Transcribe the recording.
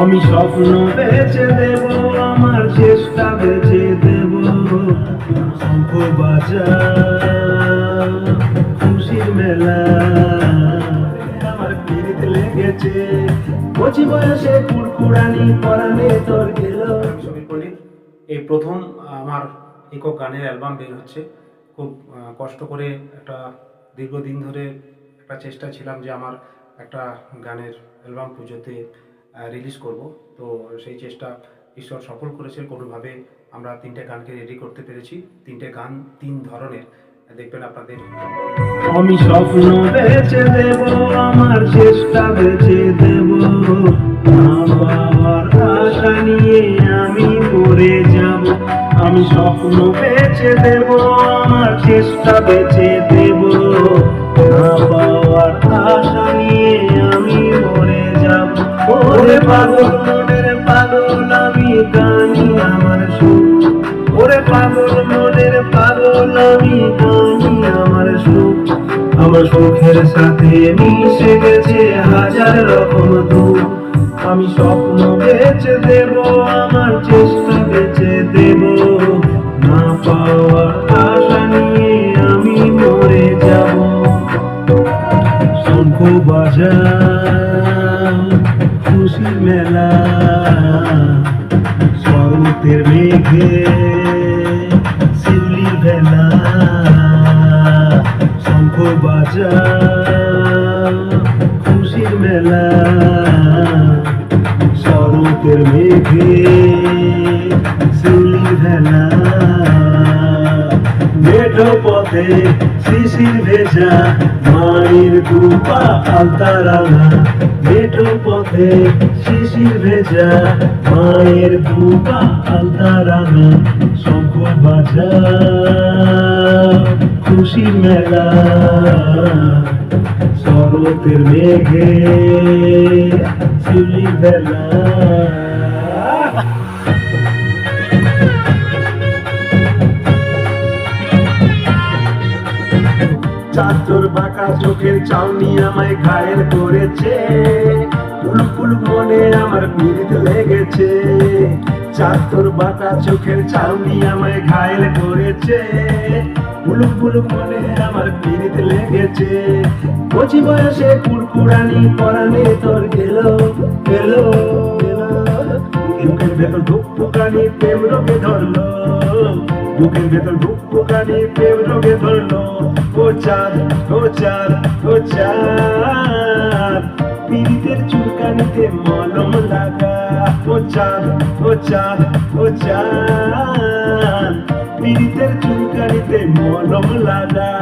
আমি স্বপ্ন বেচে দেব, আমার চেষ্টা বেচে দেব। শঙ্খ বাজা খুশির মেলা। আমার পিড়িত লেগেছে। কচি বয়সে কুড়কুড়ানি পরানে তোর গেল। এই প্রথম আমার একক গানের অ্যালবাম বের হচ্ছে। খুব কষ্ট করে একটা দীর্ঘদিন ধরে একটা চেষ্টা ছিলাম যে আমার একটা গানের অ্যালবাম পুজোতে রিলিজ করব। তো সেই চেষ্টা ঈশ্বর সফল করেছে কোনোভাবে আমরা তিনটে গানকে রেডি করতে পেরেছি। তিনটে গান তিন ধরনের। দেখবেন আপনাদের আমি স্বপ্ন বেচে দেব, আমার চেষ্টা বেচে দেব। বাবার আশা নিয়ে আমি মরে যাব। আমি স্বপ্ন বেচে দেব, আমার চেষ্টা বেচে দেব। ওরে পাগল। মনের পাগল আমি গানি আমার সুখ। ওরে পাগল মনের পাগল আমি গানি আমার সুখ। আমার সুখের সাথে মিশে গেছে হাজার রকম দুঃখ। আমি স্বপ্ন বেচে দেব আমার চেষ্টা বেচে দেব। না পাওয়ার মেঘে শিউলি ভেলা শঙ্খ বাজা খুশির মেলা শরতের মেঘে শিউলি ভেলা পথে শিশির ভেজা মায়ের দুপা আলতা রাঙা মেঠো পথে শিশির ভেজা মায়ের দুপা আলতা রাঙা শঙ্খ বাজা খুশি মেলা। শরতের মেঘে, শিউলি বেলা চাচর বাঁকা চোখের চাউনি আমায় ঘায়েল করেছে। ফুল মনে আমার পীড়িত লেগেছে। চাচর বাঁকা চোখের চাউনি আমায় ঘায়েল করেছে। ফুল ফুল মনে আমার পীড়িত লেগেছে। কচি বয়সে কুড়কুড়ানি পরানে তোর গেল গেল বুকের ভেতর ধুক প্রেম রোগে ধরলো, বুকের ভেতর ধুক প্রেম রোগে ধরলো। চাঁদ ও চাঁদ ও চাঁদ পীড়িতের চুলকানিতে মলম লাগা। ও চাঁদ ও চাঁদ ও চাঁদ পীড়িতের চুলকানিতে মলম লাগা।